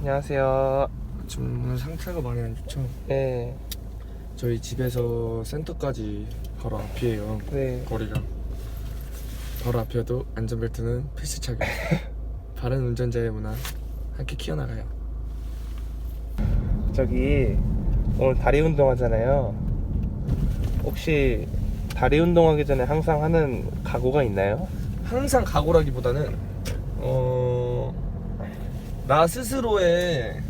안녕하세요. 지금 오늘 상태가 많이 안 좋죠. 네, 저희 집에서 센터까지 바로 앞이에요. 네. 거리가 바로 앞이어도 안전벨트는 필수 착용. 바른 운전자의 문화 함께 키워나가요. 저기 오늘 다리 운동하잖아요. 혹시 다리 운동하기 전에 항상 하는 각오가 있나요? 항상 각오라기보다는 어... 나 스스로의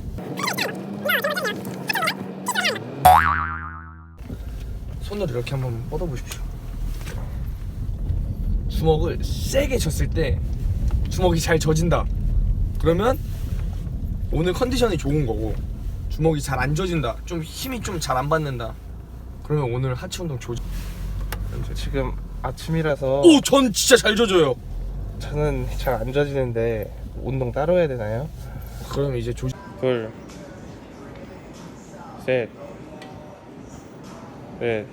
손을 이렇게 한번 뻗어보십시오. 주먹을 세게 졌을 때 주먹이 잘 젖인다. 그러면 오늘 컨디션이 좋은 거고 주먹이 잘 안 젖인다. 좀 힘이 좀 잘 안 받는다. 그러면 오늘 하체 운동 조지. 지금 아침이라서 오, 전 진짜 잘 젖어요. 저는 잘 안 젖이는데 운동 따로 해야 되나요? 그럼 이제 조지. 둘, 셋, 넷.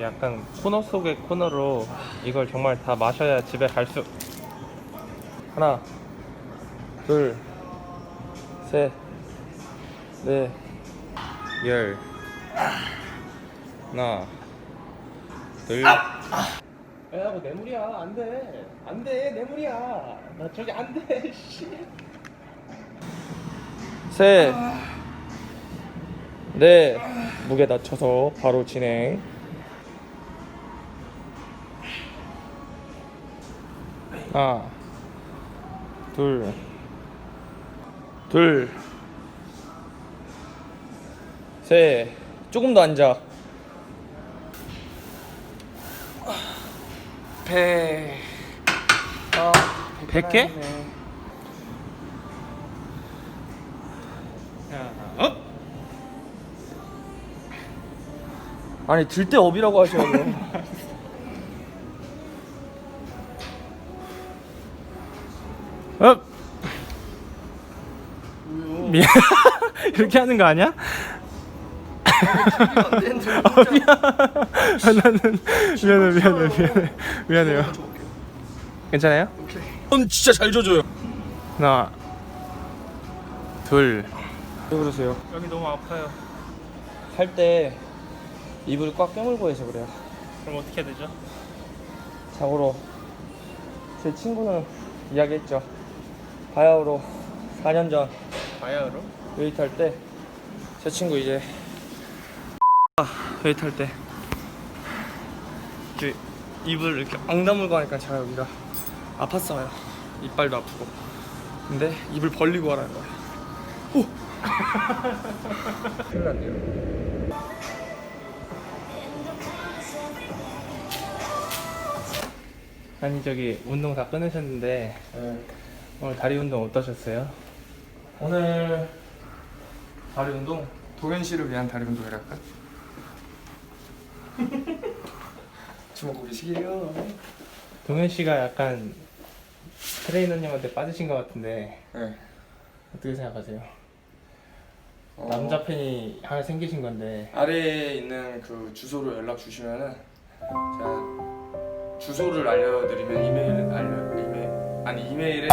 약간 코너 속의 코너로 이걸 정말 다 마셔야 집에 갈 수. 하나, 둘, 셋, 넷, 열. 하나, 둘. 야, 뭐 뇌물이야. 안 돼. 안 돼. 뇌물이야. 나 저기 안 돼. 씨. 셋, 넷, 무게 낮춰서 바로 진행. 하나, 둘, 둘, 셋, 조금 더 앉아. 배, 아, 100개? 업! 아니 들 때 업이라고 하셔야죠. 업! 미안 이렇게 하는 거 아니야? 어, 미안. 아, 나는 미안해 미안해 미안해 미안해요. 괜찮아요? 전 진짜 잘 젖어요. 하나, 둘. 왜 그러세요? 여기 너무 아파요. 살때 입을 꽉 깨물고 해서 그래요. 그럼 어떻게 해야 되죠? 자고로 제 친구는 이야기했죠. 바야흐로 4년 전 바야흐로? 웨이트 할 때 제 친구 이제 웨이트 할 때. 이렇게 입을 이렇게 엉 다물고 하니까 제가 여기가 아팠어요. 이빨도 아프고. 근데 입을 벌리고 하라는 거야. 오! 큰일 났네요. 아니 저기 운동 다 끊으셨는데 네. 오늘 다리 운동 어떠셨어요? 오늘 다리 운동 도현 씨를 위한 다리 운동이랄까? 주먹구리시게요. 동현 씨가 약간 트레이너님한테 빠지신 것 같은데 네. 어떻게 생각하세요? 어, 남자 팬이 하나 생기신 건데 아래에 있는 그 주소로 연락 주시면은 제가 주소를 알려드리면 이메일 알려 이메일 아니 이메일에